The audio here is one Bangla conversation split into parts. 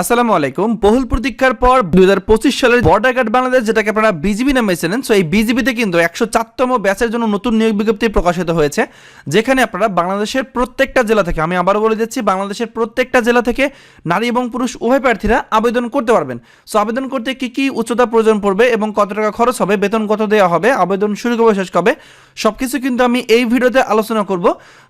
আসসালামু আলাইকুম। বহুল প্রতীক্ষার পর দু হাজার পঁচিশ সালের বর্ডার গার্ড বাংলাদেশ, যেটাকে আপনারা বিজিবি নামে চেনেন সো এই বিজিবিতে কিন্তু একশো চারতম ব্যাচের জন্য নতুন নিয়োগ বিজ্ঞপ্তি প্রকাশিত হয়েছে, যেখানে আপনারা বাংলাদেশের প্রত্যেকটা জেলা থেকে, আমি আবারও বলে দিচ্ছি, বাংলাদেশের প্রত্যেকটা জেলা থেকে নারী এবং পুরুষ উভয় প্রার্থীরা আবেদন করতে পারবেন। সো আবেদন করতে কি কি উচ্চতা প্রয়োজন পড়বে এবং কত টাকা খরচ হবে, বেতন কত দেওয়া হবে, আবেদন শুরু কবে, শেষ কবে? সব কিছু কিন্তু আমি এই ভিডিওতে আলোচনা করব।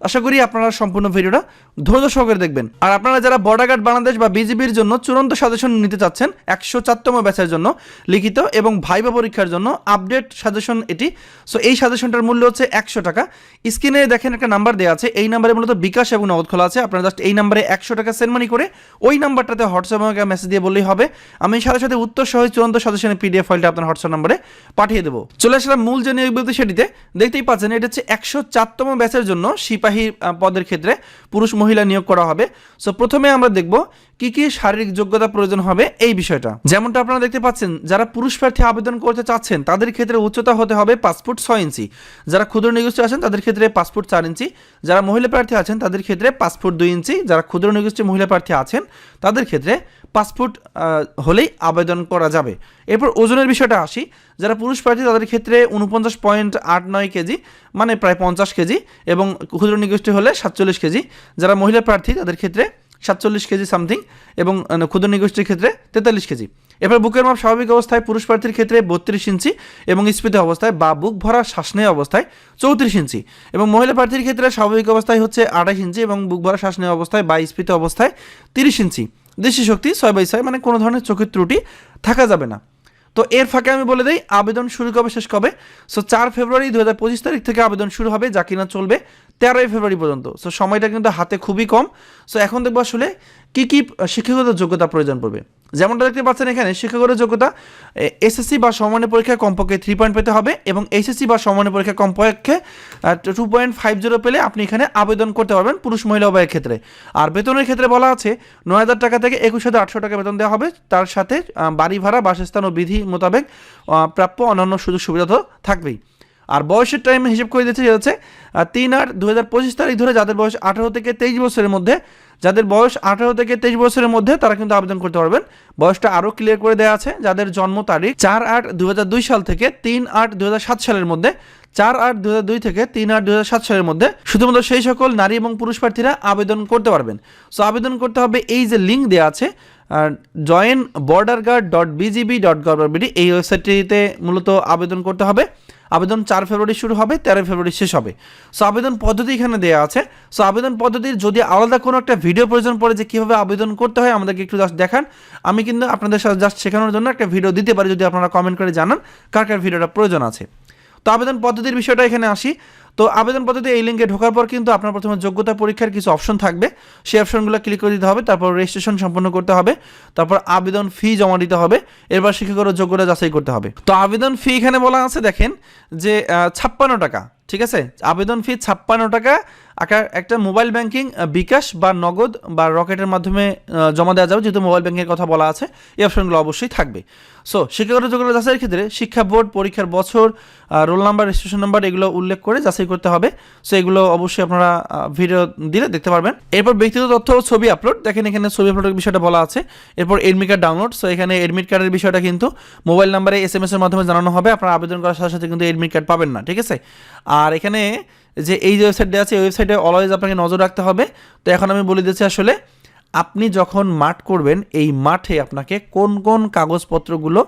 আশা করি আপনারা সম্পূর্ণ ভিডিওটা ধৈর্য সহকারে দেখবেন। আর আপনারা যারা বর্ডার গার্ড বাংলাদেশ বা বিজিবির জন্য চূড়ান্ত সাজেশন নিতে চাচ্ছেন, একশো চারতম ব্যাচের জন্য লিখিত এবং ভাইবা পরীক্ষার জন্য আপডেট সাজেশন এটি। সো এই সাজেশনটার মূল্য হচ্ছে একশো টাকা। স্ক্রিনে দেখেন একটা নাম্বার দেওয়া আছে। এই নাম্বারে মূলত বিকাশ এবং নগদ খোলা আছে। আপনারা জাস্ট এই নাম্বারে একশো টাকা সেন্ড মানি করে ওই নাম্বারটাতে হোয়াটসঅ্যাপ আমাকে মেসেজ দিয়ে বললেই হবে। আমি সাথে সাথে উত্তর সহ চূড়ান্ত সাজেশনের পিডিএফ ফাইলটা আপনার হোয়াটসঅ্যাপ নাম্বারে পাঠিয়ে দেবো। চলে আসলাম মূল যে নিয়োগ বিজ্ঞপ্তি সেটিতে। দেখতেই পাচ্ছেন, এটা হচ্ছে একশো চারতম ব্যাচের জন্য সিপাহী পদের ক্ষেত্রে পুরুষ মহিলা নিয়োগ করা হবে। সো প্রথমে আমরা দেখব কি কি শারীরিক যোগ্যতা প্রয়োজন হবে এই বিষয়টা। যেমনটা আপনারা দেখতে পাচ্ছেন, যারা পুরুষ প্রার্থী আবেদন করতে চাচ্ছেন, তাদের ক্ষেত্রে উচ্চতা হতে হবে পাসপোর্ট ছয় ইঞ্চি। যারা ক্ষুদ্র নিগোষ্ঠী আছেন, তাদের ক্ষেত্রে পাসপোর্ট চার ইঞ্চি। যারা মহিলা প্রার্থী আছেন, তাদের ক্ষেত্রে পাসপোর্ট দুই ইঞ্চি। যারা ক্ষুদ্র নিগোষ্ঠী মহিলা প্রার্থী আছেন, তাদের ক্ষেত্রে পাসপোর্ট হলেই আবেদন করা যাবে। এরপর ওজনের বিষয়টা আসি। যারা পুরুষ প্রার্থী, তাদের ক্ষেত্রে উনপঞ্চাশ পয়েন্ট আট নয় মানে প্রায় পঞ্চাশ কেজি এবং ক্ষুদ্র নিগোষ্ঠী হলে সাতচল্লিশ কেজি। যারা মহিলা প্রার্থী, তাদের ক্ষেত্রে সাতচল্লিশ কেজি সামথিং এবং ক্ষুদ্র নিগোষ্ঠীর ক্ষেত্রে তেতাল্লিশ কেজি। এবার বুকের মাপ স্বাভাবিক অবস্থায় পুরুষ প্রার্থীর ক্ষেত্রে বত্রিশ ইঞ্চি এবং স্ফীত অবস্থায় বা বুক ভরা শ্বাস নেওয়া অবস্থায় চৌত্রিশ ইঞ্চি এবং মহিলা প্রার্থীর ক্ষেত্রে স্বাভাবিক অবস্থায় হচ্ছে আঠাশ ইঞ্চি এবং বুক ভরা শ্বাস নেওয়া অবস্থায় বা স্ফীত অবস্থায় তিরিশ ইঞ্চি। দেশি শক্তি ছয় বাই ছয় মানে কোনো ধরনের চোখের ত্রুটি থাকা যাবে না। তো এর ফাঁকে আমি বলে দিই, আবেদন শুরু কবে, শেষ কবে? সো চার ফেব্রুয়ারি দু হাজার পঁচিশ তারিখ থেকে আবেদন শুরু হবে, যা কিনা চলবে তেরোই ফেব্রুয়ারি পর্যন্ত। সো সময়টা কিন্তু হাতে খুবই কম। সো এখন দেখব আসলে কী কী শিক্ষাগত যোগ্যতা প্রয়োজন পড়বে। যেমনটা দেখতে পাচ্ছেন এখানে, শিক্ষাগত যোগ্যতা এসএসসি বা সমানের পরীক্ষায় কমপক্ষে থ্রি পয়েন্ট পেতে হবে এবং এইচএসসি বা সমানের পরীক্ষায় কমপক্ষে টু পয়েন্ট ফাইভ জিরো পেলে আপনি এখানে আবেদন করতে পারবেন পুরুষ মহিলা উভয়ের ক্ষেত্রে। আর বেতনের ক্ষেত্রে বলা আছে, নয় হাজার টাকা থেকে একুশ হাজার আটশো টাকা বেতন দেওয়া হবে। তার সাথে বাড়ি ভাড়া, বাসস্থান ও বিধি মোতাবেক প্রাপ্য অন্যান্য সুযোগ সুবিধা তো থাকবেই। আর বয়সের টাইম হিসেব করে দিচ্ছে যে হচ্ছে তিন আট দু হাজার পঁচিশ তারিখ ধরে যাদের বয়স আঠারো থেকে তেইশ বছরের মধ্যে, যাদের বয়স আঠারো থেকে তেইশ বছরের মধ্যে তারা কিন্তু আবেদন করতে পারবেন। বয়সটা আরও ক্লিয়ার করে দেওয়া আছে, যাদের জন্ম তারিখ চার আট দু দুই সাল থেকে তিন আট দু সাত সালের মধ্যে, চার আট দু হাজার দুই থেকে তিন আট দু হাজার সাত সালের মধ্যে শুধুমাত্র সেই সকল নারী এবং পুরুষ প্রার্থীরা আবেদন করতে পারবেন। সো আবেদন করতে হবে, এই যে লিঙ্ক দেওয়া আছে join border guard dot BGB dot government এই ওয়েবসাইটটিতে মূলত আবেদন করতে হবে। আবেদন চার ফেব্রুয়ারি শুরু হবে, তেরো ফেব্রুয়ারি শেষ হবে। সো আবেদন পদ্ধতি এখানে দেওয়া আছে। সো আবেদন পদ্ধতির যদি আলাদা কোনো একটা ভিডিও প্রয়োজন পড়ে যে কীভাবে আবেদন করতে হয়, আমাদেরকে একটু জাস্ট দেখান। আমি কিন্তু আপনাদের সাথে জাস্ট শেখানোর জন্য একটা ভিডিও দিতে পারি, যদি আপনারা কমেন্ট করে জানান, কার কার ভিডিওটা প্রয়োজন আছে। তো, আবেদন পদ্ধতির বিষয়টা এখানে আসি। তো আবেদন পদ্ধতি এই লিঙ্কে ঢোকার পর কিন্তু আপনার প্রথমে যোগ্যতা পরীক্ষার কিছু অপশন থাকবে। সেই অপশনগুলো ক্লিক করে দিতে হবে, তারপর রেজিস্ট্রেশন সম্পন্ন করতে হবে, তারপর আবেদন ফি জমা দিতে হবে, এরপর শিক্ষাগত যোগ্যতা যাচাই করতে হবে। তো আবেদন ফি এখানে বলা আছে, দেখেন যে ছাপ্পান্ন টাকা। ঠিক আছে? আবেদন ফি ছাপ্পান্ন টাকা। আকার একটা মোবাইল ব্যাংকিং বিকাশ বা নগদ বা রকেটের মাধ্যমে জমা দেওয়া যাবে, যেহেতু মোবাইল ব্যাংকের কথা বলা আছে, এই অপশনগুলো অবশ্যই থাকবে। সো শিক্ষাগত যোগ্যতা যাচাইয়ের ক্ষেত্রে শিক্ষা বোর্ড, পরীক্ষার বছর রোল নাম্বার, রেজিস্ট্রেশন নাম্বার এগুলো উল্লেখ করে যাচাই করতে হবে। সো এগুলো অবশ্যই আপনারা ভিডিও দিলে দেখতে পারবেন। এরপর ব্যক্তিগত তথ্য ও ছবি আপলোড। দেখেন, এখানে ছবি আপলোডের বিষয়টা বলা আছে। এরপর এডমিট কার্ড ডাউনলোড সো এখানে এডমিট কার্ডের বিষয়টা কিন্তু মোবাইল নাম্বারে এস এম এস এর মাধ্যমে জানানো হবে। আপনারা আবেদন করার সাথে সাথে কিন্তু এডমিট কার্ড পাবেন না, ঠিক আছে? আর এখানে যে এই যে ওয়েবসাইট আছে, এই ওয়েবসাইটে অলওয়েজ আপনাকে নজর রাখতে হবে। তো এখন আমি বলে দিচ্ছি আসলে, আপনি যখন মাঠ করবেন, এই মাঠে আপনাকে কোন কোন কাগজপত্রগুলো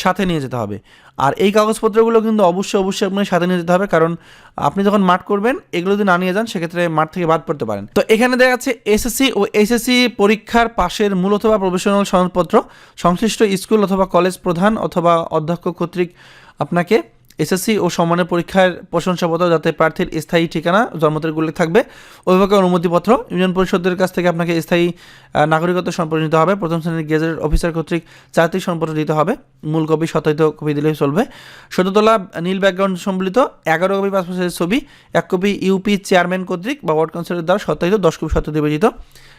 সাথে নিয়ে যেতে হবে। আর এই কাগজপত্রগুলো কিন্তু অবশ্যই অবশ্যই আপনার সাথে নিয়ে যেতে হবে, কারণ আপনি যখন মাঠ করবেন, এগুলো যদি না নিয়ে যান, সেক্ষেত্রে মাঠ থেকে বাদ পড়তে পারেন। তো এখানে দেখা যাচ্ছে এসএসসি ও এসএসসি পরীক্ষার পাশের মূল অথবা প্রফেশনাল সনদপত্র, সংশ্লিষ্ট স্কুল অথবা কলেজ প্রধান অথবা অধ্যক্ষ কর্তৃক আপনাকে এসএসসি ও সমানের পরীক্ষার প্রশংসাপত্র যাতে প্রার্থীর স্থায়ী ঠিকানা জন্মতের উল্লেখ থাকবে। অভিভাবকের অনুমতিপত্র, ইউনিয়ন পরিষদের কাছ থেকে আপনাকে স্থায়ী নাগরিকত্ব সম্পর্ক নিতে হবে। প্রথম শ্রেণির গেজেট অফিসার কর্তৃক চারিত্রিক সম্পর্ক দিতে হবে। মূল কপি, সত্যায়িত কপি দিলেই চলবে। সদ্যতলা নীল ব্যাকগ্রাউন্ড সম্বলিত এগারো কপি পাসপোর্ট ছবি, এক কপি ইউপি চেয়ারম্যান কর্তৃক বা ওয়ার্ড কাউন্সিলের দ্বারা সত্যায়িত, দশ কপি সত্য নিবেদিত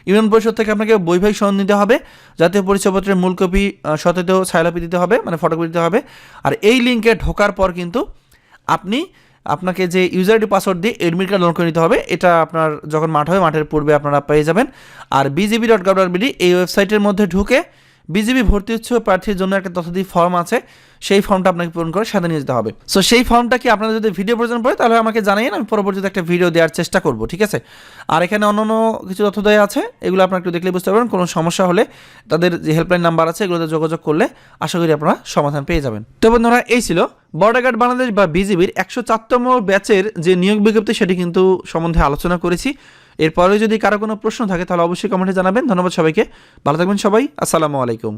ইউনিয়ন পরিষদ থেকে আপনাকে বৈবাহিক সনদ নিতে হবে, জাতীয় পরিচয়পত্রের মূল কপি সতেতেও ছায়ালাপি দিতে হবে মানে ফটোকপি দিতে হবে। আর এই লিঙ্কে ঢোকার পর কিন্তু আপনি আপনাকে যে ইউজার আইডি পাসওয়ার্ড দিয়ে এডমিট কার্ড লগ করে নিতে হবে, এটা আপনার যখন মাঠ হবে, মাঠের পূর্বে আপনারা পেয়ে যাবেন। আর BGB dot gov dot BD এই ওয়েবসাইটের মধ্যে ঢুকে বিজিবি ভর্তি ইচ্ছুক প্রার্থীর জন্য একটা তথ্যদি ফর্ম আছে। সেই ফর্মটা আপনাকে পূরণ করে সাথে নিয়ে যেতে হবে। সো সেই ফর্মটা কি আপনাদের যদি ভিডিও প্রয়োজন পড়ে, তাহলে আমাকে জানাইন আমি পরবর্তীতে একটা ভিডিও দেওয়ার চেষ্টা করব, ঠিক আছে? আর এখানে অন্যান্য কিছু তথ্য দেওয়া আছে, এগুলো আপনারা একটু দেখলে বুঝতে পারবেন। কোনো সমস্যা হলে তাদের যে হেল্পলাইন নাম্বার আছে, এগুলোতে যোগাযোগ করলে আশা করি আপনারা সমাধান পেয়ে যাবেন। তো বন্ধুরা, এই ছিল বর্ডার গার্ড বাংলাদেশ বা বিজিবির একশো চারতম ব্যাচের যে নিয়োগ বিজ্ঞপ্তি, সেটি কিন্তু সম্বন্ধে আলোচনা করেছি। এরপরে যদি কারও কোনো প্রশ্ন থাকে, তাহলে অবশ্যই কমেন্টে জানাবেন। ধন্যবাদ সবাইকে। ভালো থাকবেন সবাই। আসসালামু আলাইকুম।